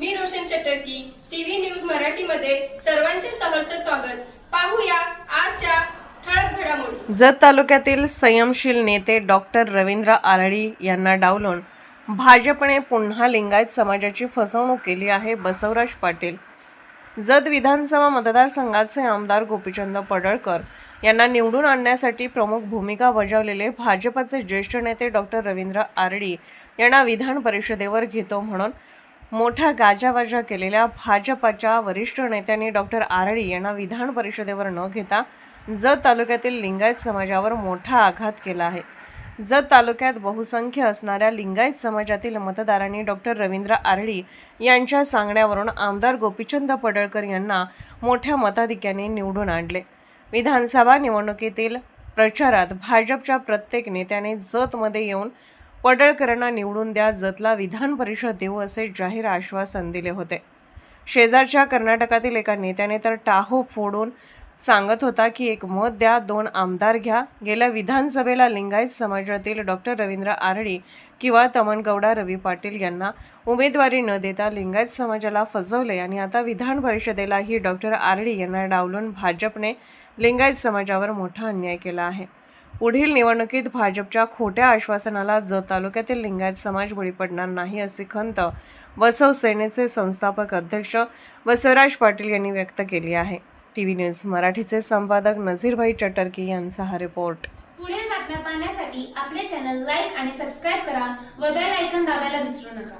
चटर्की TV news मराठीमध्ये सर्वांचे सहर्ष स्वागत. पाहूया आजच्या ठळक घडामोडी. जत तालुक्यातील संयमशील नेते डॉक्टर रवींद्र आरडी यांना डावलून भाजपने पुन्हा लिंगायत समाजाची फसवणूक केली आहे बसवराज पाटील. जत विधानसभा मतदारसंघाचे आमदार गोपीचंद पडळकर यांना निवडून आणण्यासाठी प्रमुख भूमिका बजावलेले भाजपचे ज्येष्ठ नेते डॉक्टर रवींद्र आरडी यांना विधान परिषदेवर घेतो म्हणून मोठा गाजावाजा केलेल्या भाजपच्या वरिष्ठ नेत्यांनी डॉक्टर आरडी यांना विधान परिषदेवर न घेता जत तालुक्यातील लिंगायत समाजावर मोठा आघात केला आहे. जत तालुक्यात बहुसंख्य असणाऱ्या लिंगायत समाजातील मतदारांनी डॉक्टर रवींद्र आरडी यांच्या सांगण्यावरून आमदार गोपीचंद पडळकर यांना मोठ्या मताधिक्याने निवडून आणले. विधानसभा निवडणुकीतील प्रचारात भाजपच्या प्रत्येक नेत्याने जतमध्ये येऊन पडळकरांना निवडून द्या जतला विधान परिषद देऊ असे जाहीर आश्वासन दिले होते. शेजारच्या कर्नाटकातील एका नेत्याने तर टाहो फोडून सांगत होता की एक मत द्या दोन आमदार घ्या. गेल्या विधानसभेला लिंगायत समाजातील डॉक्टर रवींद्र आरडी किंवा तमनगौडा रवी पाटील यांना उमेदवारी न देता लिंगायत समाजाला फसवले आणि आता विधान परिषदेलाही डॉक्टर आरडी यांना डावलून भाजपने लिंगायत समाजावर मोठा अन्याय केला आहे. पुढील निवडणुकीत भाजपच्या खोट्या आश्वासनाला जत तालुक्यातील लिंगायत समाज बळी पडणार नाही अशी खंत बसव सेनेचे संस्थापक अध्यक्ष बसवराज पाटील यांनी व्यक्त केली आहे. टी व्ही न्यूज मराठीचे संपादक नझीरभाई चटर्की यांचा हा रिपोर्ट. पुढील बातम्या पाहण्यासाठी आपले चॅनल लाईक आणि सबस्क्राईब करा व बेल आयकॉन दाबायला विसरू नका.